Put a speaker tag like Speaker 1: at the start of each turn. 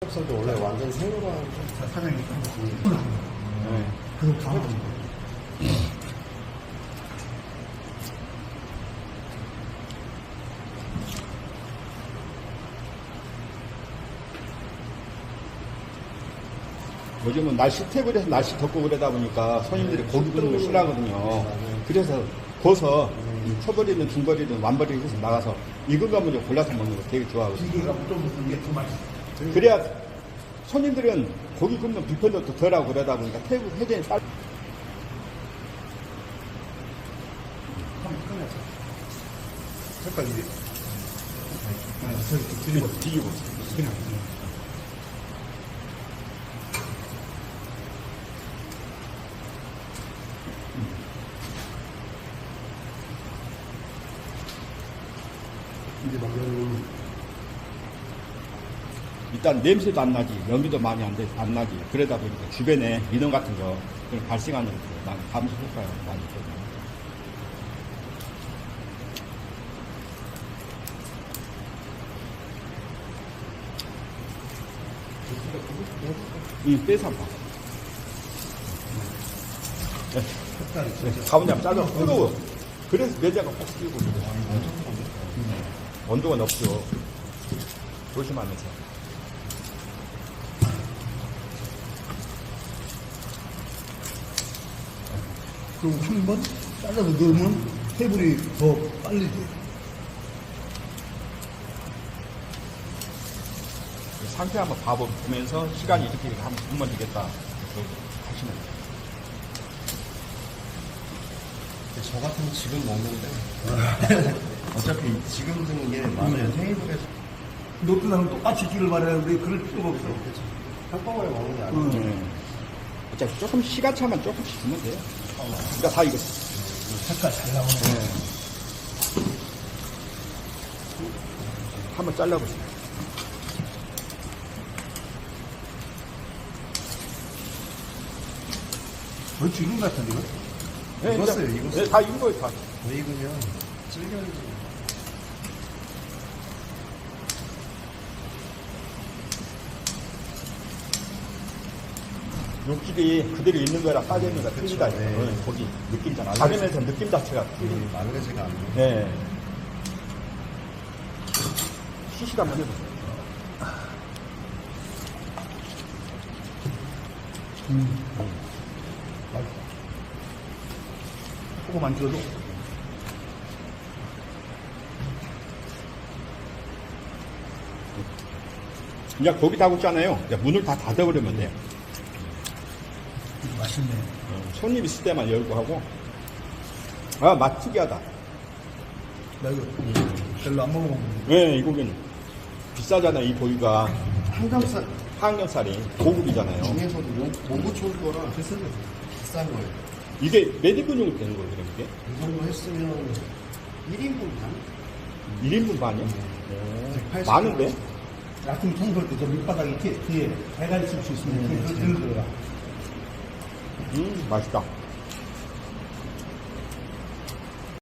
Speaker 1: 도 원래 완전 생으로 하는
Speaker 2: 사장님
Speaker 1: 네.
Speaker 2: 그거 다 하는
Speaker 3: 요즘은 날씨 태블에서 날씨 덥고 그러다 보니까 손님들이 고기 굽는 걸 싫어하거든요. 그래서 고서 초벌이든 중벌이든 완벌이 해서 나가서 익은 거 먼저 골라서 먹는 거 되게 좋아하거든요.
Speaker 2: 기계가 좀 묻는 게 더 맛있어.
Speaker 3: 그래야 손님들은 고기 굽는 불편도 또 덜하고 그러다 보니까 태블 회전이 빨리.
Speaker 2: 색깔 이게. 들리고.
Speaker 3: 뒤집어.
Speaker 2: 그냥. 이제 막 이런
Speaker 3: 일단 냄새도 안 나지, 연기도 많이 안, 돼- 안 나지. 그러다 보니까 주변에 민원 같은 거 발생하는 거, 난 감소 효과가 많이 있거든요. 이 빼서 봐.
Speaker 2: 색깔이 진짜.
Speaker 3: 가보냐면 짜져 뜨거워. 그래서 매자가 꼭 끼고 그래. 온도가 높죠. 조심하면서.
Speaker 2: 그리고 한 번 잘라서 넣으면 테이블이 더 빨리 돼.
Speaker 3: 상태 한번 봐보면서 시간이 이렇게 하면 한번 되겠다. 하시면 돼요.
Speaker 1: 저 같으면 지금 먹는데 어차피 지금 드는 게 맞아요 테이블에서
Speaker 2: 어떤 사람은 똑같이 끼를 바라는데 그럴 필요가 없어.
Speaker 1: 한꺼번에 먹는 게 아니고
Speaker 3: 네. 어차피 조금 시간차만 조금씩 주면 돼요. 그러니까 다 이거.
Speaker 2: 색깔 잘 나오네.
Speaker 3: 네. 한번 잘라보세요.
Speaker 2: 거의 지금 같은데, 이거?
Speaker 3: 네,
Speaker 1: 익었어요, 익었어요.
Speaker 3: 네, 다 익은 거예요, 다.
Speaker 1: 왜 익으면 질겨지
Speaker 3: 육질이 그대로 있는 거랑 빠져 있는 거랑 틀리다.
Speaker 1: 네.
Speaker 3: 네. 고기 느낌 자 다르면서 느낌 자체가 틀리네.
Speaker 1: 음, 말르지가 않네
Speaker 3: 네. 시식 한번 해보세요.
Speaker 2: 조금만 찍어도.
Speaker 3: 이제 고기 다 굽잖아요. 이제 문을 다 닫아버리면 돼요. 어, 손님 있을 때만 열고 하고. 아, 맛 특이하다.
Speaker 2: 나 이거 별로 안 먹어봤는데.
Speaker 3: 네, 이 고기는 비싸잖아요, 이 고기가.
Speaker 1: 한강살
Speaker 3: 항정살이 고급이잖아요.
Speaker 1: 중에서도 모- 모구촌 거라 비싼 거예요
Speaker 3: 이게 몇 인분용으로 되는 거예요, 그럼 이게?
Speaker 1: 이 정도 했으면 1인분 반?
Speaker 3: 1인분 반이요?
Speaker 1: 네.
Speaker 3: 오, 많은데?
Speaker 2: 아침 청소할 때 저 밑바닥에 뒤에, 뒤에 배가 있을 수 있으면 그 들들어라.
Speaker 3: 음 맛있다.